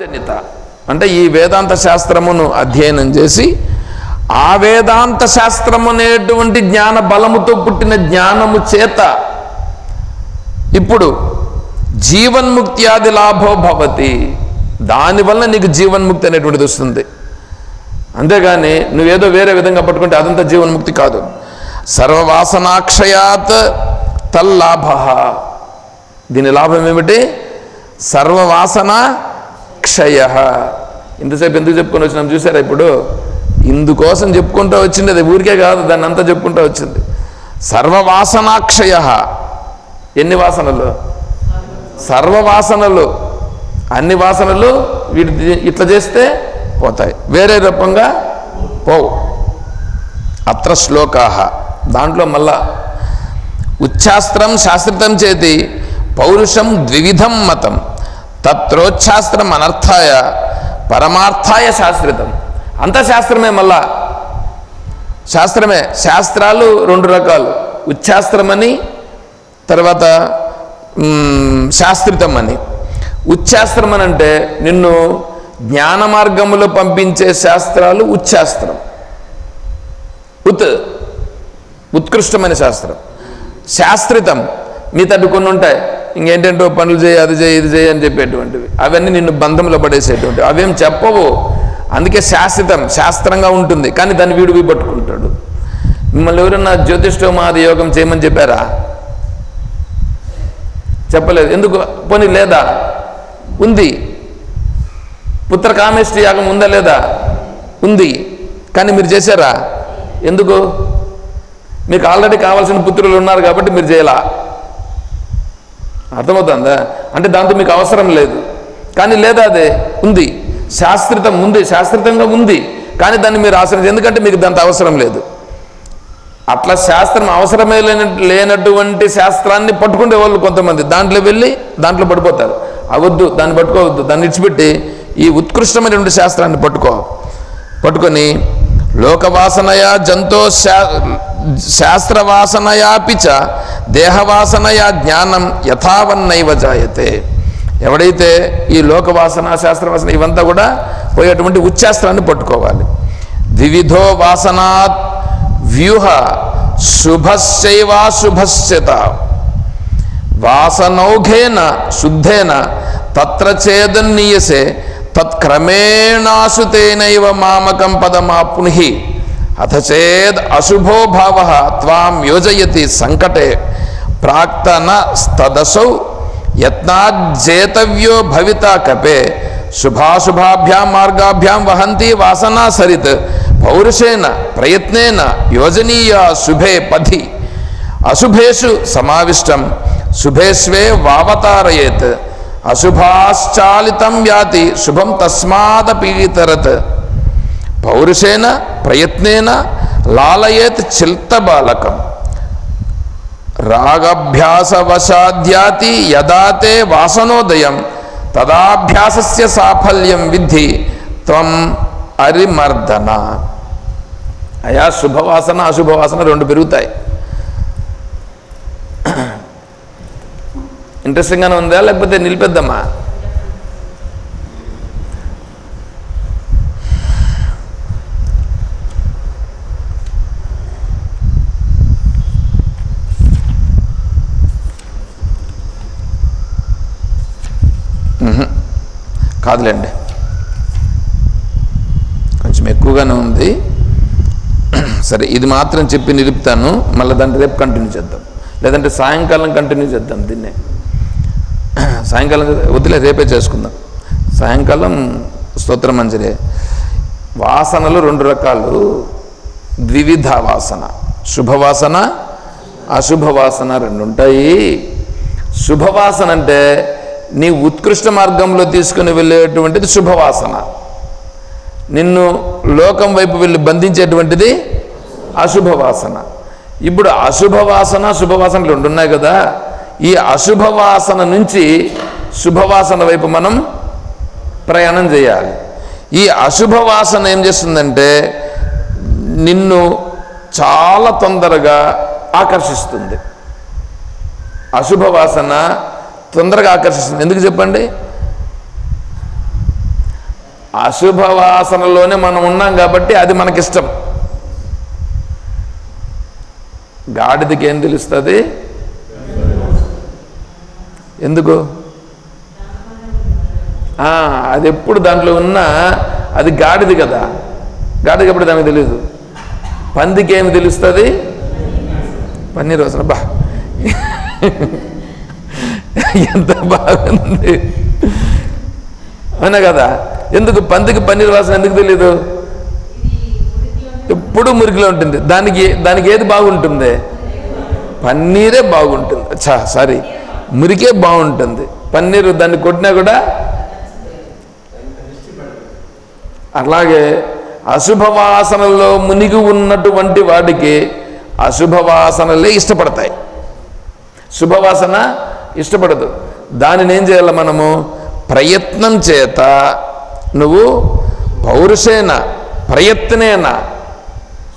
జనిత అంటే ఈ వేదాంత శాస్త్రమును అధ్యయనం చేసి ఆ వేదాంత శాస్త్రము అనేటువంటి జ్ఞాన బలముతో పుట్టిన జ్ఞానము చేత ఇప్పుడు జీవన్ముక్త్యాది లాభో భవతి. దానివల్ల నీకు జీవన్ముక్తి అనేటువంటిది వస్తుంది. అంతేగాని నువ్వేదో వేరే విధంగా పట్టుకుంటే అదంతా జీవన్ముక్తి కాదు. సర్వవాసనాక్షయాత్ తల్లాభ. దీని లాభం ఏమిటి? సర్వవాసన క్షయ ఇంతసేపు ఎందుకు చెప్పుకొని వచ్చినాం చూసారా ఇప్పుడు? ఇందుకోసం చెప్పుకుంటూ వచ్చింది అది ఊరికే కాదు దాన్ని అంతా చెప్పుకుంటూ వచ్చింది. సర్వవాసనాక్షయ. ఎన్ని వాసనలు? సర్వవాసనలు. అన్ని వాసనలు వీటి ఇట్లా చేస్తే పోతాయి. వేరే రూపంగా పోవు. అత్ర శ్లోకా. దాంట్లో మళ్ళా ఉచ్ఛాస్త్రం శాస్త్రితం చేతి పౌరుషం ద్వివిధం మతం. తత్రోచ్ఛాస్త్రం అనర్థాయ పరమార్థాయ శాస్త్రితం అంత శాస్త్రమే మళ్ళా. శాస్త్రమే. శాస్త్రాలు రెండు రకాలు. ఉచ్ఛాస్త్రమని తర్వాత శాస్త్రితం అని ఉచ్ఛాస్త్రం అని అంటే నిన్ను జ్ఞాన మార్గములో పంపించే శాస్త్రాలు ఉచ్ఛాస్త్రం. ఉత్ ఉత్కృష్టమైన శాస్త్రం. శాస్త్రితం మీ తట్టు కొన్ని ఉంటాయి. ఇంకేంటంటో పనులు చేయి అది చేయి ఇది చేయి అని చెప్పేటువంటివి. అవన్నీ నిన్ను బంధంలో పడేసేటువంటివి అవేం చెప్పవు. అందుకే శాశ్వతం శాస్త్రంగా ఉంటుంది. కానీ దాన్ని వీడు పట్టుకుంటాడు. మిమ్మల్ని ఎవరన్నా జ్యోతిష్ఠోమాది యోగం చేయమని చెప్పారా? చెప్పలేదు. ఎందుకు? పోనీ లేదా? ఉంది. పుత్ర కామేష్టి యాగం ఉందా లేదా? ఉంది. కానీ మీరు చేశారా? ఎందుకు? మీకు ఆల్రెడీ కావాల్సిన పుత్రులు ఉన్నారు కాబట్టి మీరు చేయాలా? అర్థమవుతుందా? అంటే దాంతో మీకు అవసరం లేదు. కానీ లేదా అదే? ఉంది. శాస్త్రితం ఉంది. శాస్త్రితంగా ఉంది. కానీ దాన్ని మీరు ఆశ్రయించి ఎందుకంటే మీకు దాంతో అవసరం లేదు. అట్లా శాస్త్రం అవసరమే లేని లేనటువంటి శాస్త్రాన్ని పట్టుకునే వాళ్ళు కొంతమంది. దాంట్లో వెళ్ళి దాంట్లో పడిపోతారు. అవద్దు దాన్ని పట్టుకోవద్దు దాన్ని ఇచ్చిపెట్టి ఈ ఉత్కృష్టమైనటువంటి శాస్త్రాన్ని పట్టుకో. పట్టుకొని లోకవాసనయా జంతో శా శాస్త్రవాసనయాపి దేహవాసనయా జ్ఞానం యథావన్నైవ జాయతే. ఎవడైతే ఈ లోకవాసన శాస్త్రవాసన ఇవంతా కూడా పోయేటువంటి ఉచ్చాస్త్రాన్ని పట్టుకోవాలి. ద్వివిధో వాసనాత్ వ్యూహ శుభశ్చైవాశుభశ్చత వాసనౌఘేన శుద్ధేన తత్ర చేదన్నీయసే తత్క్రమేణాసుతేనైవ మామకం పదమాప్నుహి అథచేద్ అశుభో భావ త్వాం యోజయతి సంకటే. ప్రాక్తన స్తదసౌ యత్నాజ్జేతవ్యో భవిత కపే శుభాశుభాభ్యాం మార్గాభ్యాం వహంతి వాసనా సరిత్ పౌరుషేణ ప్రయత్నేన యోజనీయ శుభే పథి అశుభేషు సమావిష్టం శుభేష్వే వావతారయేత్ అశుభాశ్చాలితం యాతి శుభం తస్మాదపీతరత్ పౌరుషేణ ప్రయత్నేన లాలయేత్ చిల్త బాలకం రాగభ్యాసవశాద్యాతి యదాతే వాసనోదయం. తదాభ్యాసస్య సాఫల్యం విద్ధి త్వం అరిమర్దన. అయా శుభవాసన అశుభవాసన రెండు పెరుగుతాయి. ఇంట్రెస్టింగ్గానే ఉందా? లేకపోతే నిలిపేద్దామా? కాదులేండి. కొంచెం ఎక్కువగానే ఉంది. సరే ఇది మాత్రం చెప్పి నిలుపుతాను. మళ్ళీ దాన్ని రేపు కంటిన్యూ చేద్దాం. లేదంటే సాయంకాలం కంటిన్యూ చేద్దాం దీన్నే. సాయంకాలం వదిలే రేపే చేసుకుందాం. సాయంకాలం స్తోత్ర మంజరే వాసనలు రెండు రకాలు. ద్వివిధ వాసన. శుభవాసన అశుభవాసన రెండు ఉంటాయి. శుభవాసన అంటే నీ ఉత్కృష్ట మార్గంలో తీసుకుని వెళ్ళేటువంటిది శుభవాసన. నిన్ను లోకం వైపు వెళ్ళి బంధించేటువంటిది అశుభవాసన. ఇప్పుడు అశుభవాసన శుభవాసన రెండు ఉన్నాయి కదా. ఈ అశుభవాసన నుంచి శుభవాసన వైపు మనం ప్రయాణం చేయాలి. ఈ అశుభవాసన ఏం చేస్తుందంటే నిన్ను చాలా తొందరగా ఆకర్షిస్తుంది. అశుభవాసన తొందరగా ఆకర్షిస్తుంది. ఎందుకు చెప్పండి? అశుభ వాసనలోనే మనం ఉన్నాం కాబట్టి అది మనకిష్టం. గాడిదకి ఏం తెలుస్తుంది? ఎందుకు? అది ఎప్పుడు దాంట్లో ఉన్నా అది గాడిది కదా. గాడిది ఎప్పుడు దానికి తెలియదు పందికి ఏమి తెలుస్తుంది? పన్నీర్ వాసన. బా. ఎంత బాగుంది. అవునా కదా? ఎందుకు పందికి పన్నీర్ వాసన ఎందుకు తెలియదు ఎప్పుడు మురికిలో ఉంటుంది. దానికి దానికి ఏది బాగుంటుంది? పన్నీరే బాగుంటుంది. చా సారీ. మురికే బాగుంటుంది. పన్నీరు దాన్ని కొట్టినా కూడా అలాగే అశుభవాసనలో మునిగి ఉన్నటువంటి వాడికి అశుభవాసనలే ఇష్టపడతాయి. శుభవాసన ఇష్టపడదు. దానిని ఏం చేయాలి మనము? ప్రయత్నం చేత నువ్వు పౌరుషేన ప్రయత్నేన.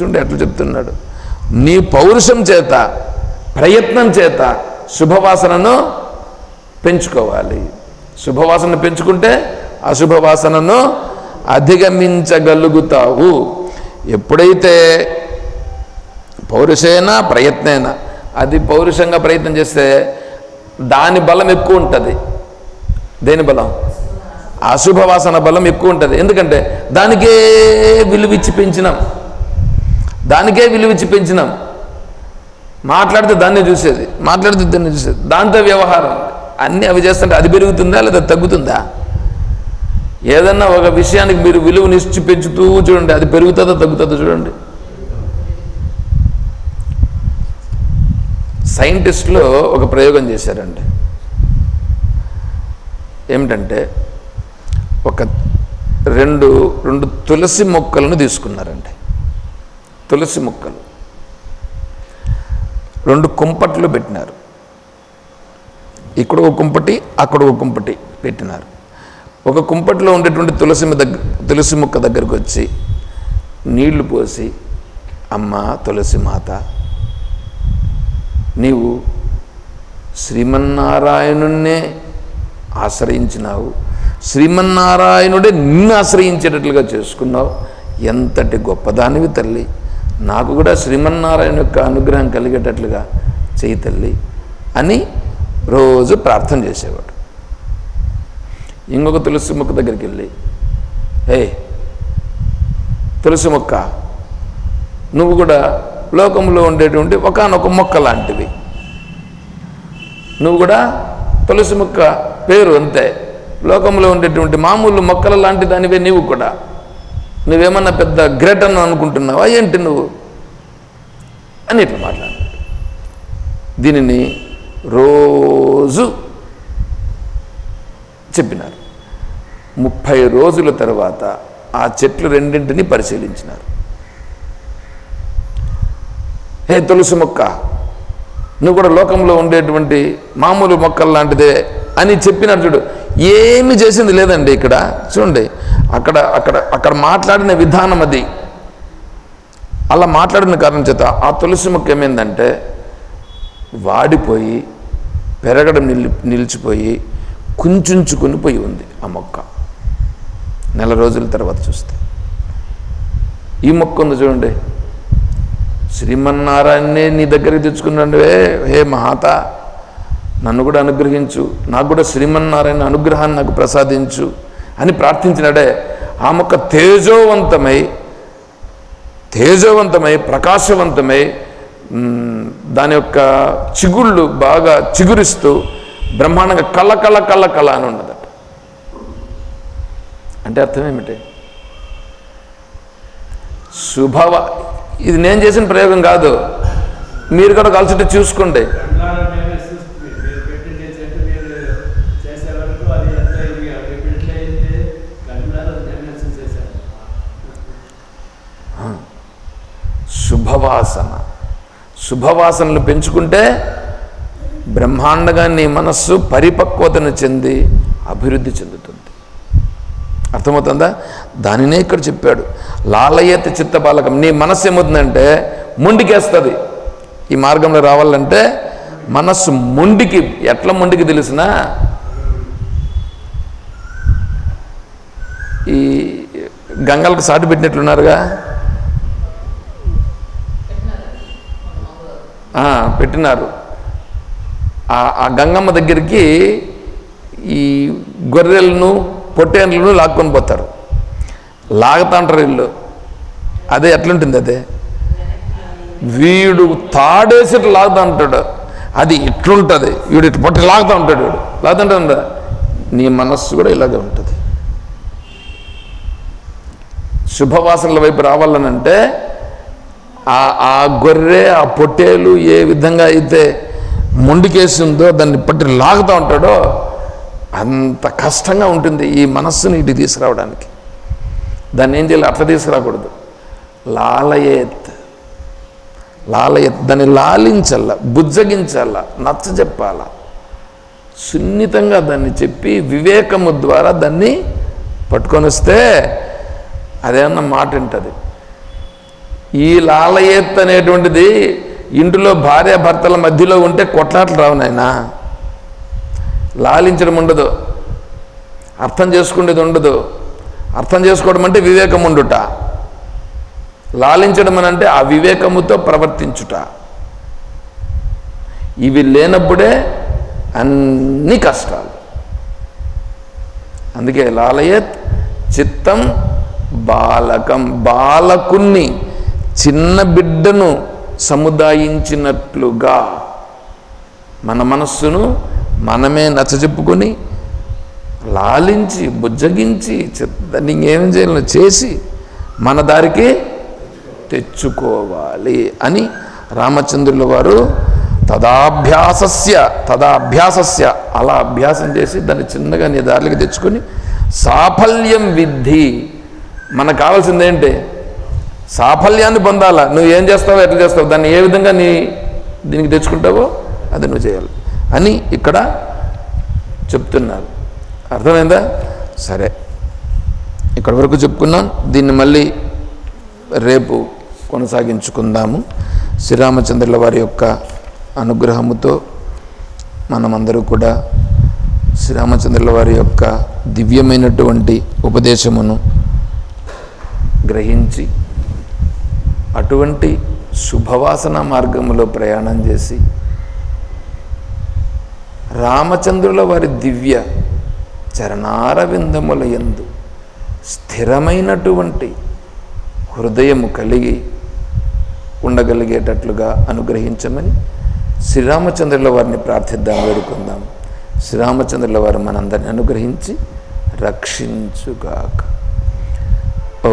చూడండి ఎట్లా చెప్తున్నాడు. నీ పౌరుషం చేత ప్రయత్నం చేత శుభవాసనను పెంచుకోవాలి. శుభవాసన పెంచుకుంటే అశుభవాసనను అధిగమించగలుగుతావు. ఎప్పుడైతే పౌరుషేనా ప్రయత్నేనా అది పౌరుషంగా ప్రయత్నం చేస్తే దాని బలం ఎక్కువ ఉంటుంది. దేని బలం? అశుభవాసన బలం ఎక్కువ ఉంటుంది. ఎందుకంటే దానికే విలువిచ్చి పెంచినాం. దానికే విలువిచ్చి పెంచినాం. మాట్లాడితే దాన్ని చూసేది. మాట్లాడితే దాన్ని చూసేది. దాంతో వ్యవహారం. అన్నీ అవి చేస్తుంటే అది పెరుగుతుందా లేదా తగ్గుతుందా? ఏదన్నా ఒక విషయానికి మీరు విలువనిచ్చి పెంచుతూ చూడండి. అది పెరుగుతుందో తగ్గుతుందో చూడండి. సైంటిస్టులు ఒక ప్రయోగం చేశారండి. ఏమిటంటే ఒక రెండు రెండు తులసి మొక్కలను తీసుకున్నారండి. తులసి మొక్కలు. రెండు కుంపట్లు పెట్టినారు. ఇక్కడ ఒక కుంపటి అక్కడ ఒక కుంపటి పెట్టినారు. ఒక కుంపట్లో ఉండేటువంటి తులసి దగ్గర తులసి మొక్క దగ్గరకు వచ్చి నీళ్ళు పోసి అమ్మ తులసి మాత నీవు శ్రీమన్నారాయణున్నే ఆశ్రయించినావు. శ్రీమన్నారాయణుడే నిన్ను ఆశ్రయించేటట్లుగా చేసుకున్నావు. ఎంతటి గొప్పదానివి తల్లి. నాకు కూడా శ్రీమన్నారాయణ యొక్క అనుగ్రహం కలిగేటట్లుగా చేయి తల్లి అని రోజు ప్రార్థన చేసేవాడు. ఇంకొక తులసి మొక్క దగ్గరికి వెళ్ళి ఏ తులసి మొక్క నువ్వు కూడా లోకంలో ఉండేటువంటి ఒకనొక మొక్క లాంటివి నువ్వు కూడా తులసి మొక్క పేరు అంతే. లోకంలో ఉండేటువంటి మామూలు మొక్కల లాంటి దానివే నీవు కూడా. నువ్వేమన్నా పెద్ద గ్రేట్ అని అనుకుంటున్నావా? ఏంటి నువ్వు? అని ఇట్లా మాట్లాడు దీనిని రోజు చెప్పినారు. ముప్పై రోజుల తర్వాత ఆ చెట్లు రెండింటిని పరిశీలించినారు. హే తులసి మొక్క నువ్వు కూడా లోకంలో ఉండేటువంటి మామూలు మొక్కలు లాంటిదే అని చెప్పినారు చూడు. ఏమి చేసింది లేదండి ఇక్కడ. చూడండి అక్కడ అక్కడ అక్కడ మాట్లాడిన విధానం అది. అలా మాట్లాడిన కారణం చేత ఆ తులసి మొక్క ఏమైందంటే వాడిపోయి పెరగడం నిలి నిలిచిపోయి కుంచుకుని పోయి ఉంది ఆ మొక్క. నెల రోజుల తర్వాత చూస్తే. ఈ మొక్క ఉంది చూడండి శ్రీమన్నారాయణనే నీ దగ్గరికి తెచ్చుకున్నాడువే హే మహాత నన్ను కూడా అనుగ్రహించు. నాకు కూడా శ్రీమన్నారాయణ అనుగ్రహాన్ని నాకు ప్రసాదించు అని ప్రార్థించినాడే. ఆమె తేజోవంతమై తేజోవంతమై ప్రకాశవంతమై దాని యొక్క చిగుళ్ళు బాగా చిగురిస్తూ బ్రహ్మాండంగా కళ్ళ కళ్ళ కళ్ళ కళ అని ఉన్నదట. అంటే అర్థం ఏమిటి? శుభవ ఇది నేను చేసిన ప్రయోగం కాదు. మీరు కూడా కలిసి చూసుకోండి శుభవాసన. శుభవాసనలు పెంచుకుంటే బ్రహ్మాండంగా నీ మనస్సు పరిపక్వతను చెంది అభివృద్ధి చెందుతుంది. అర్థమవుతుందా? దానినే ఇక్కడ చెప్పాడు. లాలయత చిత్తపాలకం నీ మనస్సు ఏమవుతుందంటే మొండికేస్తుంది. ఈ మార్గంలో రావాలంటే మనస్సు మొండికి ఎట్లా మొండికి తెలిసినా ఈ గంగలకు సాటు పెట్టినట్లున్నారుగా? పెట్టినారు. ఆ గంగమ్మ దగ్గరికి ఈ గొర్రెలను పొట్టేండ్లను లాక్కొని పోతారు. లాగుతాంటారు వీళ్ళు. అదే ఎట్లుంటుంది అదే? వీడు తాడేసి ఇట్లా లాగుతా ఉంటాడు అది ఇట్లుంటుంది. వీడు ఇటు పట్టి లాగుతూ ఉంటాడు వీడు లాగుతుంటా నీ మనస్సు కూడా ఇలాగే ఉంటుంది. శుభవాసనల వైపు రావాలనంటే ఆ ఆ గొర్రె ఆ పొట్టేలు ఏ విధంగా అయితే మొండికేసి ఉందో దాన్ని పట్టి లాగుతూ ఉంటాడో అంత కష్టంగా ఉంటుంది ఈ మనస్సుని ఇటు తీసుకురావడానికి. దాన్ని ఏం చేయాలి? అట్లా తీసుకురాకూడదు. లాలయేత్. లాలయత్. దాన్ని లాలించాల బుజ్జగించాల నచ్చ చెప్పాల సున్నితంగా దాన్ని చెప్పి వివేకము ద్వారా దాన్ని పట్టుకొని వస్తే అదేమన్నా మాట ఉంటుంది ఈ లాలయేత్ అనేటువంటిది ఇంటిలో భార్య భర్తల మధ్యలో ఉంటే కొట్లాట్లు రావు నాయనా. లాలించడం ఉండదు. అర్థం చేసుకునేది ఉండదు. అర్థం చేసుకోవడం అంటే వివేకం ఉండుట. లాలించడం అని అంటే ఆ వివేకముతో ప్రవర్తించుట. ఇవి లేనప్పుడే అన్ని కష్టాలు. అందుకే లాలయత్ చిత్తం బాలకం. బాలకుణ్ణి చిన్న బిడ్డను సముదాయించినట్లుగా మన మనస్సును మనమే నచ్చజెప్పుకొని లాలించి బుజ్జగించి నీకేం దాన్ని చేయాలో చేసి మన దారికి తెచ్చుకోవాలి అని రామచంద్రుల వారు తదాభ్యాసస్య తదాభ్యాసస్య అలా అభ్యాసం చేసి దాన్ని చిన్నగా నీ దారిలోకి తెచ్చుకొని సాఫల్యం విద్ధి. మనకు కావాల్సింది ఏంటి? సాఫల్యాన్ని పొందాలా. నువ్వు ఏం చేస్తావో ఎట్లా చేస్తావు దాన్ని ఏ విధంగా నీ దీనికి తెచ్చుకుంటావో అది నువ్వు చేయాలి. అని ఇక్కడ చెప్తున్నారు. అర్థమైందా? సరే. ఇక్కడ వరకు చెప్పుకున్నాం. దీన్ని మళ్ళీ రేపు కొనసాగించుకుందాము. శ్రీరామచంద్రుల వారి యొక్క అనుగ్రహముతో మనమందరూ కూడా శ్రీరామచంద్రుల వారి యొక్క దివ్యమైనటువంటి ఉపదేశమును గ్రహించి అటువంటి శుభవాసన మార్గములో ప్రయాణం చేసి రామచంద్రుల వారి దివ్య చరణారవిందముల యందు స్థిరమైనటువంటి హృదయము కలిగి ఉండగలిగేటట్లుగా అనుగ్రహించమని శ్రీరామచంద్రుల వారిని ప్రార్థిద్దాం వేడుకుందాం. శ్రీరామచంద్రుల వారు మనందరిని అనుగ్రహించి రక్షించుగాక. ఓ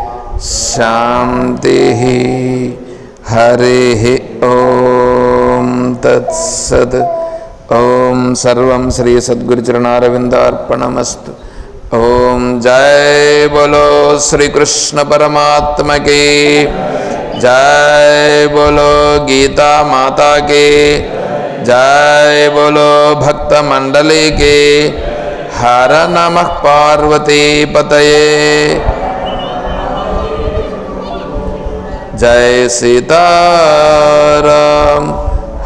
शान्तिः हरिः ॐ तत्सत् ॐ सर्वं श्रीसद्गुरुचरणारविन्दार्पणमस्तु ॐ जय बोलो श्रीकृष्ण परमात्मा की। जय बोलो गीता माता की। जय बोलो भक्त मंडली की। हर नमः पार्वती पतये। जय सीताराम।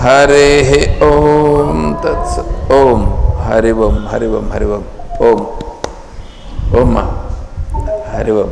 हरे ओम तत्स। ओम। हरिवम हरिवम हरिवम ओम ओम हरिवम